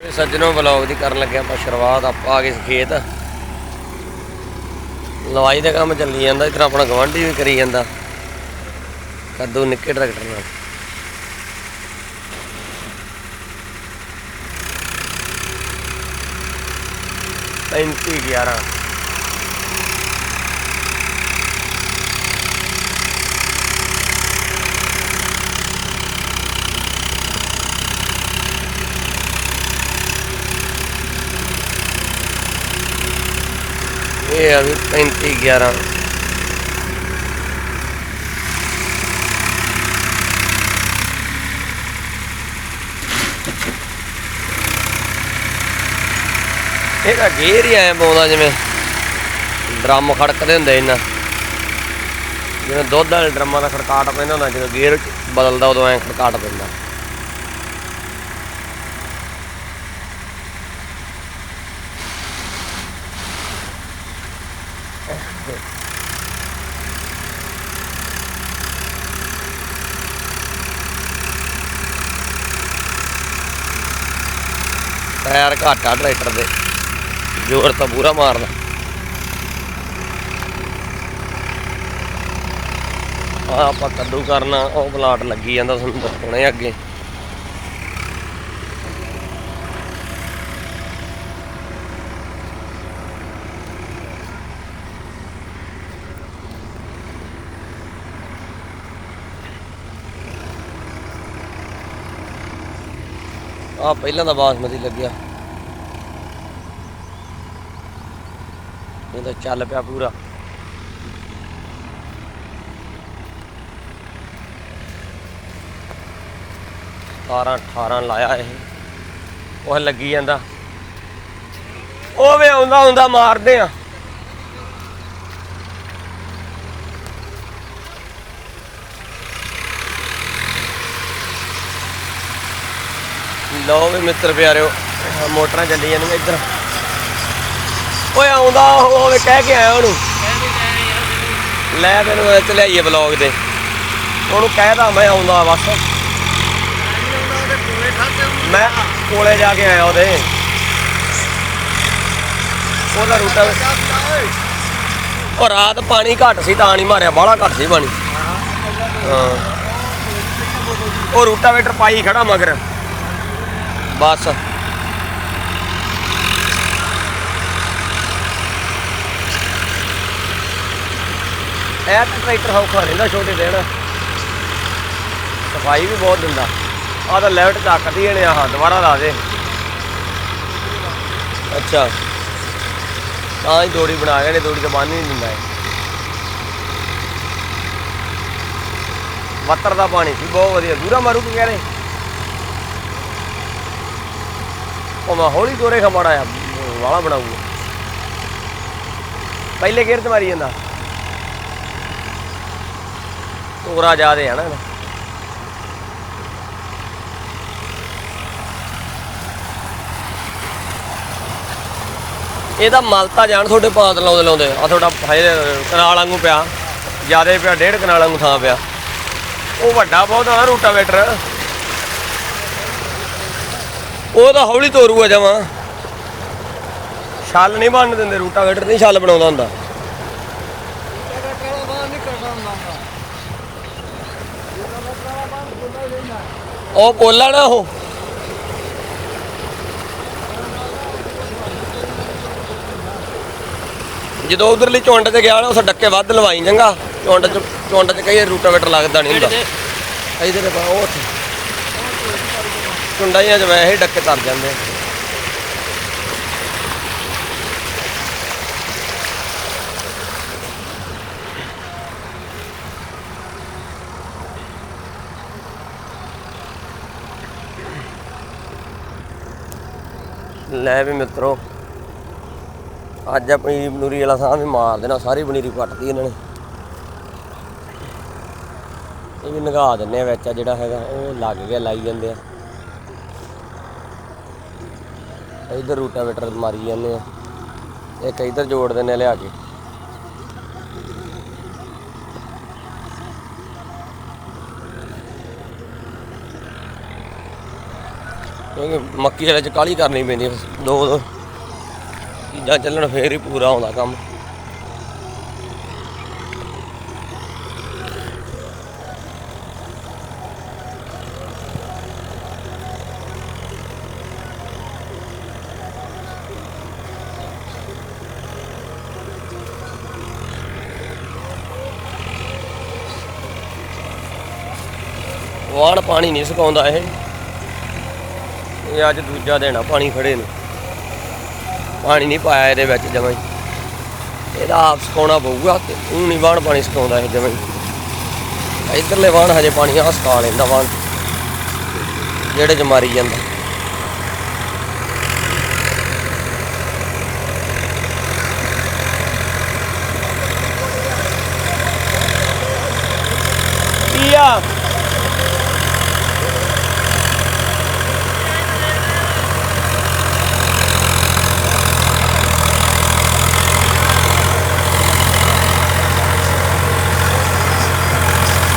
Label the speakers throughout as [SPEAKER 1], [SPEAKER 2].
[SPEAKER 1] ਸੱਜਣੋ ਵਲੌਗ ਦੀ ਕਰਨ ਲੱਗਿਆ ਆਪਾਂ ਸ਼ੁਰੂਆਤ, ਆਪਾਂ ਆ ਗਏ ਖੇਤ। ਲਵਾਈ ਦਾ ਕੰਮ ਚੱਲੀ ਜਾਂਦਾ, ਇਧਰ ਆਪਣਾ ਗਵਾਂਢੀ ਵੀ ਕਰੀ ਜਾਂਦਾ। ਕੱਦੂ ਨਿੱਕੇ ਟਰੈਕਟਰ ਨਾਲ। ਪੈਂਤੀ 11 ਇਹ ਆ ਵੀ 35 11 ਇਹਦਾ ਗੇਰ ਹੀ ਐ ਪਾਉਂਦਾ ਜਿਵੇਂ ਡਰਮ ਖੜਕਦੇ ਹੁੰਦੇ ਇਹਨਾਂ। ਜਿਵੇਂ ਦੁੱਧ ਵਾਲੇ ਡਰਮਾਂ ਦਾ ਖੜਕਾਟ ਪੈਂਦਾ ਹੁੰਦਾ, ਜਦੋਂ ਗੇਅਰ ਬਦਲਦਾ ਉਦੋਂ ਐ ਖੜਕਾਟ ਪੈਂਦਾ। ਟਾਇਰ ਘੱਟ ਆ ਟਰੈਕਟਰ ਦੇ। ਜ਼ੋਰ ਤਾਂ ਪੂਰਾ ਮਾਰਦਾ। ਆ ਆਪਾਂ ਕੱਦੂ ਕਰਨਾ, ਉਹ ਪਲਾਟ ਲੱਗੀ ਜਾਂਦਾ ਤੁਹਾਨੂੰ ਦੱਸਣੇ ਅੱਗੇ। ਆ ਪਹਿਲਾਂ ਦਾ ਬਾਸਮਤੀ ਲੱਗਿਆ। ਇਹ ਤਾਂ ਚੱਲ ਪਿਆ ਪੂਰਾ। ਸਤਾਰਾਂ 18 ਲਾਇਆ ਇਹ। ਉਹ ਲੱਗੀ ਜਾਂਦਾ। ਉਹ ਵੇ ਆਉਂਦਾ ਆਉਂਦਾ ਮਾਰਦੇ ਆ। ਲਓ ਵੀ ਮਿੱਤਰ ਪਿਆਰਿਓ ਮੋਟਰਾਂ ਚੱਲੀ ਜਾਂਦੀਆਂ ਇੱਧਰ। ਓਏ ਆਉਂਦਾ ਉਹ ਉਹ ਕਹਿ ਕੇ ਆਇਆ ਉਹਨੂੰ। ਲੈ ਮੈਨੂੰ ਇੱਥੇ ਲਿਆਈਏ ਬਲੌਗ ਦੇ। ਉਹਨੂੰ ਕਹਿਦਾ ਮੈਂ ਆਉਂਦਾ ਬਸ। ਮੈਂ ਕੋਲੇ ਜਾ ਕੇ ਆਇਆ ਉਹਦੇ। ਉਹਦਾ ਰੂਟਾ ਉਹ ਰਾਤ ਪਾਣੀ ਘੱਟ ਸੀ ਤਾਂ ਨਹੀਂ ਮਾਰਿਆ ਬਾਹਲਾ ਘੱਟ ਸੀ ਪਾਣੀ। ਹਾਂ। ਉਹ ਰੂਟਾਵੇਟਰ ਪਾਈ ਖੜਾ ਮਗਰ। ਬਸ। ਇਹ ਤਾਂ ਟਰੈਕਟਰ ਹੌਖਾ ਰਹਿੰਦਾ ਛੋਟੇ ਦੇਣ ਸਫ਼ਾਈ ਵੀ ਬਹੁਤ ਦਿੰਦਾ। ਆਹ ਤਾਂ ਲੈਫਟ ਚੱਕਦੀ ਇਹਨੇ ਆਹ, ਦੁਬਾਰਾ ਲਾ ਦੇ। ਅੱਛਾ। ਤਾਂ ਹੀ ਦੋੜੀ ਬਣਾ ਗਏ ਨੇ, ਦੋੜੀ ਤਾਂ ਬੰਨ ਨਹੀਂ ਦਿੰਦਾ ਇਹ। ਵੱਤਰ ਦਾ ਪਾਣੀ ਸੀ, ਬਹੁਤ ਵਧੀਆ। ਦੂਰਾ ਮਾਰੂ ਕੀ ਕਹਿ ਰਹੇ? ਉਹ ਮੈਂ ਹੌਲੀ ਦੋਰੇ ਖਾ ਮਾੜਾ ਆ ਵਾਲਾ ਬਣਾਉਂਗਾ ਪਹਿਲੇ ਗੇਰ ਤੇ ਮਾਰੀ ਜਾਂਦਾ। ਤੋਰਾ ਜਾਦੇ ਆ ਨਾ ਇਹਦਾ। ਇਹਦਾ ਮਲਤਾ ਜਾਣ ਤੁਹਾਡੇ ਪਾਤ ਲਾਉਂਦੇ ਲਾਉਂਦੇ ਆ। ਤੁਹਾਡਾ ਹਜੇ ਕਨਾਲ ਵਾਂਗੂ ਪਿਆ। ਜਿਆਦੇ ਪਿਆ, ਡੇਢ ਕਨਾਲ ਵਾਂਗੂ ਥਾਂ ਪਿਆ। ਉਹ ਵੱਡਾ ਬਹੁਤ ਆ ਨਾ ਰੂਟਾਵੇਟਰ। ਉਹ ਤਾਂ ਹੌਲੀ ਤੋਰੂ ਆ ਜਾਵਾਂ ਛੱਲ ਨਹੀਂ ਬਣਨ ਦਿੰਦੇ, ਰੂਟਾਵੇਟਰ ਨਹੀਂ ਛੱਲ ਬਣਾਉਂਦਾ ਹੁੰਦਾ। ਉਹ ਨਾ ਉਹ। ਜਦੋਂ ਉਧਰਲੀ ਚੁੰਡ ਤੇ ਗਿਆ ਨਾ ਉਸ ਡੱਕੇ ਵੱਧ ਲਵਾਈ ਚੰਗਾ। ਚੁੰਡ ਚ ਚੁੰਡ ਚ ਕਈ ਰੂਟਾਵੇਟਰ ਲੱਗਦਾ ਨਹੀਂ ਹੁੰਦਾ। ਇਧਰ ਉਹ ਉੱਥੇ। ਚੁੰਡਾਂ ਜਿਹੀਆਂ ਚ ਵੈਸੇ ਡੱਕੇ ਤਰ ਜਾਂਦੇ ਲੈ ਵੀ ਮਿੱਤਰੋ। ਅੱਜ ਆਪਣੀ ਬਨੂਰੀ ਵਾਲਾ ਸਾਹ ਵੀ ਮਾਰ ਦੇਣਾ, ਸਾਰੀ ਬਨੀਰੀ ਪੱਟਦੀ ਇਹਨਾਂ ਨੇ। ਇਹ ਵੀ ਨਗਾ ਦਿੰਨੇ ਆ ਵਿੱਚ ਜਿਹੜਾ ਹੈਗਾ, ਉਹ ਲੱਗ ਗਿਆ, ਲਾਈ ਜਾਂਦੇ ਆ। ਇਧਰ ਰੂਟਾਵੇਟਰ ਮਾਰੀ ਜਾਂਦੇ ਆ। ਇੱਕ ਇਧਰ ਜੋੜ ਦਿੰਨੇ ਆ ਲਿਆ ਕੇ। ਕਿਉਂਕਿ ਮੱਕੀ ਵਾਲੇ ਚ ਕਾਲੀ ਕਰਨੀ ਪੈਂਦੀ ਦੋ ਦੋ ਚੀਜ਼ਾਂ ਚੱਲਣ, ਫੇਰ ਹੀ ਪੂਰਾ ਆਉਂਦਾ ਕੰਮ। ਵਾਣ ਪਾਣੀ ਨਹੀਂ ਸੁਕਾਉਂਦਾ ਇਹ। ਇਹ ਅੱਜ ਦੂਜਾ ਦਿਨ ਆ, ਪਾਣੀ ਖੜੇ ਨੂੰ। ਪਾਣੀ ਨਹੀਂ ਪਾਇਆ ਇਹਦੇ ਵਿੱਚ ਜਮਾਂ ਇਹਦਾ ਆਪ ਸੁਕਾਉਣਾ ਪਊਗਾ ਤੇ ਉਹ ਨਹੀਂ ਵਾਣ ਪਾਣੀ ਸੁਕਾਉਂਦਾ ਇਹ ਜਮਾਂ ਇਧਰਲੇ ਵਾਣ ਹਜੇ ਪਾਣੀ ਆ ਸੁਕਾ ਲੈਂਦਾ ਵਾਣ ਜਿਹੜੇ ਚ ਮਾਰੀ ਜਾਂਦਾ ਕੀ ਆ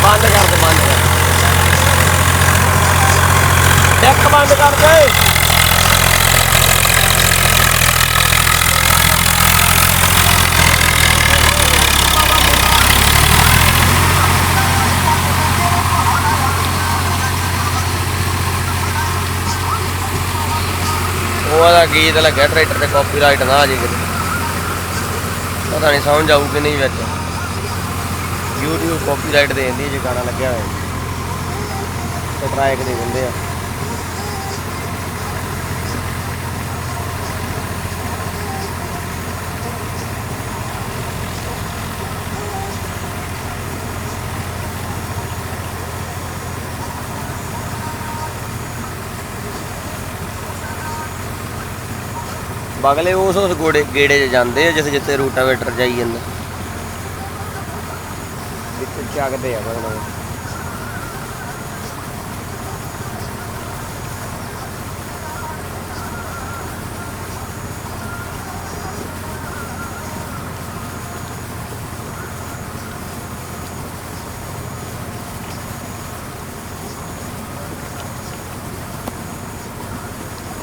[SPEAKER 1] ਬੰਦ ਕਰ ਦੇ ਬੰਦ ਕਰ ਡੈਕ ਬੰਦ ਕਰ ਦੇ। ਉਹਦਾ ਗੀਤ ਲੱਗਿਆ ਟਰੈਕਟਰ ਤੇ ਕਾਪੀਰਾਈਟ ਨਾ ਆ ਜੇ ਕਿਤੇ। ਪਤਾ ਨਹੀਂ ਸਮਝ ਆਊ ਕਿ ਨਹੀਂ ਵਿੱਚ। YouTube ਕਾਪੀਰਾਈਟ ਦੇ ਦਿੰਦੀ ਜੇ ਗਾਣਾ ਲੱਗਿਆ ਹੋਇਆ। ਤੇ ਟਰਾਇਕ ਦੇ ਦਿੰਦੇ ਆ। ਬਗਲੇ ਉਸ ਉਸ ਗੋੜੇ ਗੇੜੇ 'ਚ ਜਾਂਦੇ ਆ, ਜਿੱਥੇ ਜਿੱਥੇ ਰੂਟਾਵੇਟਰ ਜਾਈ ਜਾਂਦਾ। ਵਿੱਚ ਚੱਕਦੇ ਆ ਬਗਲੇ।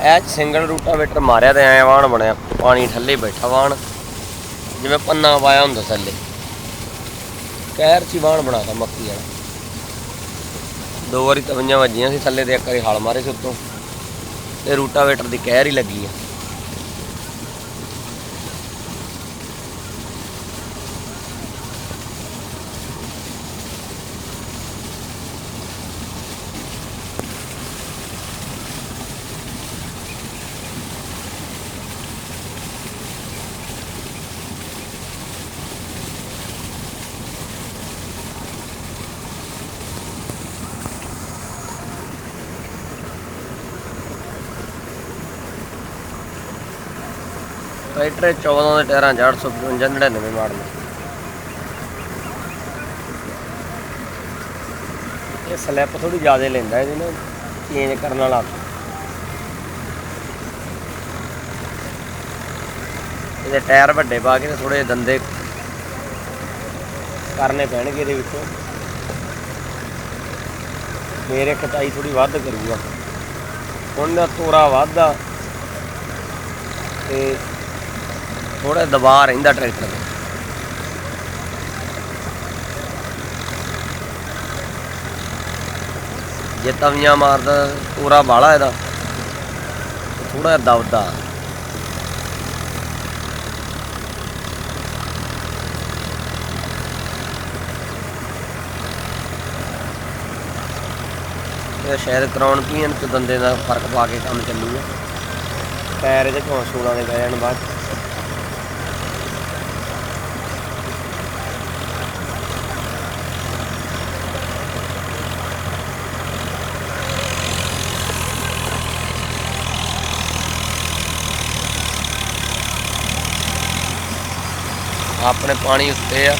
[SPEAKER 1] ਇਹ 'ਚ ਸਿੰਗਲ ਰੂਟਾਵੇਟਰ ਮਾਰਿਆ ਤੇ ਐ ਵਾਣ ਬਣਿਆ। ਪਾਣੀ ਥੱਲੇ ਬੈਠਾ ਵਾਣ ਜਿਵੇਂ ਪੰਨਾ ਪਾਇਆ ਹੁੰਦਾ ਥੱਲੇ। ਕਹਿਰ ਚ ਹੀ ਵਾਣ ਬਣਾਤਾ ਮੱਕੀ ਵਾਲਾ। ਦੋ ਵਾਰੀ ਤਵੀਆਂ ਵੱਜੀਆਂ ਸੀ ਥੱਲੇ ਤੇ ਇੱਕ ਵਾਰੀ ਹਾਲ ਮਾਰੇ ਸੀ ਉੱਤੋਂ। ਤੇ ਰੂਟਾਵੇਟਰ ਦੀ ਕਹਿਰ ਹੀ ਲੱਗੀ ਆ। ਟਰੈਕਟਰ 14 ਦੇ ਟਾਇਰਾਂ 'ਚ 855 99 ਮਾਡਲ। ਇਹ ਸਲੈਪ ਥੋੜੀ ਜ਼ਿਆਦਾ ਲੈਂਦਾ ਇਹਦੇ ਨਾਲ ਚੇਂਜ ਕਰਨ ਵਾਲਾ ਇਹਦੇ ਟਾਇਰ ਵੱਡੇ ਪਾ ਕੇ ਥੋੜੇ ਦੰਦੇ ਕਰਨੇ ਪੈਣਗੇ ਇਹਦੇ ਵਿੱਚੋਂ। ਮੇਰੇ ਕਟਾਈ ਥੋੜੀ ਵੱਧ ਕਰੂਗਾ। ਹੁਣ ਦਾ ਤੋਰਾ ਵੱਧਦਾ ਤੇ ਥੋੜਾ ਦਬਾਅ ਰਹਿੰਦਾ ਟਰੈਕਟਰ ਤੇ। ਜੇ ਤਵੀਆਂ ਮਾਰਦਾ, ਪੂਰਾ ਬਾਲਾ ਇਹਦਾ। ਥੋੜਾ ਦਬਦਾ। ਇਹ ਸ਼ਾਇਦ ਕਰਾਉਣ ਪੀਣ ਤੇ ਦੰਦੇ ਦਾ ਫ਼ਰਕ ਪਾ ਕੇ ਕੰਮ ਚੱਲੂਗਾ। ਪੈਰ ਇਹਦੇ ਕੋਲ 16 ਦੇ ਗਏ ਜਾਣ ਬਾਅਦ। ਆਪਣੇ ਪਾਣੀ ਉੱਤੇ ਆ।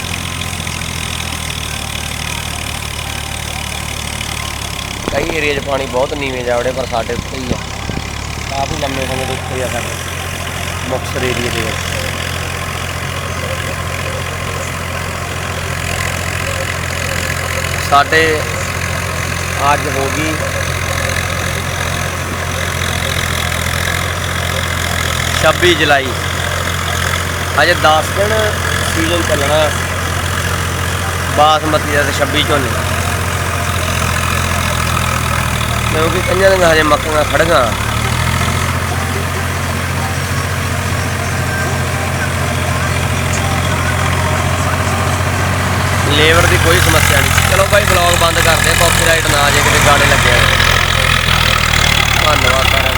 [SPEAKER 1] ਕਈ ਏਰੀਆ 'ਚ ਪਾਣੀ ਬਹੁਤ ਨੀਵੇਂ ਜਾਵੜੇ ਪਰ ਸਾਡੇ ਉੱਤੇ ਹੀ ਆ। ਕਾਫੀ ਲੰਮੇ ਸਮੇਂ ਤੋਂ ਉੱਤੇ ਆ ਸਾਡੇ। ਮੁਕਤਸਰ ਏਰੀਆ ਦੇ ਵਿੱਚ। ਸਾਡੇ ਅੱਜ ਹੋ ਗਈ 26 ਜੁਲਾਈ। ਅਜੇ 10 ਦਿਨ ਸੀਜ਼ਨ ਚੱਲਣਾ। ਬਾਸਮਤੀ ਦਾ ਤੇ 26 ਝੋਨੇ। ਕਿਉਂਕਿ ਕਈਆਂ ਦੀਆਂ ਹਜੇ ਮੱਕੀਆਂ ਖੜੀਆਂ ਲੇਬਰ ਦੀ ਕੋਈ ਸਮੱਸਿਆ ਨਹੀਂ। ਚਲੋ ਭਾਈ ਬਲੌਗ ਬੰਦ ਕਰਦੇ ਕਾਪੀਰਾਈਟ ਨਾ ਜੇ ਕਿਤੇ ਗਾਣੇ ਲੱਗੇ ਹੋਣ। ਧੰਨਵਾਦ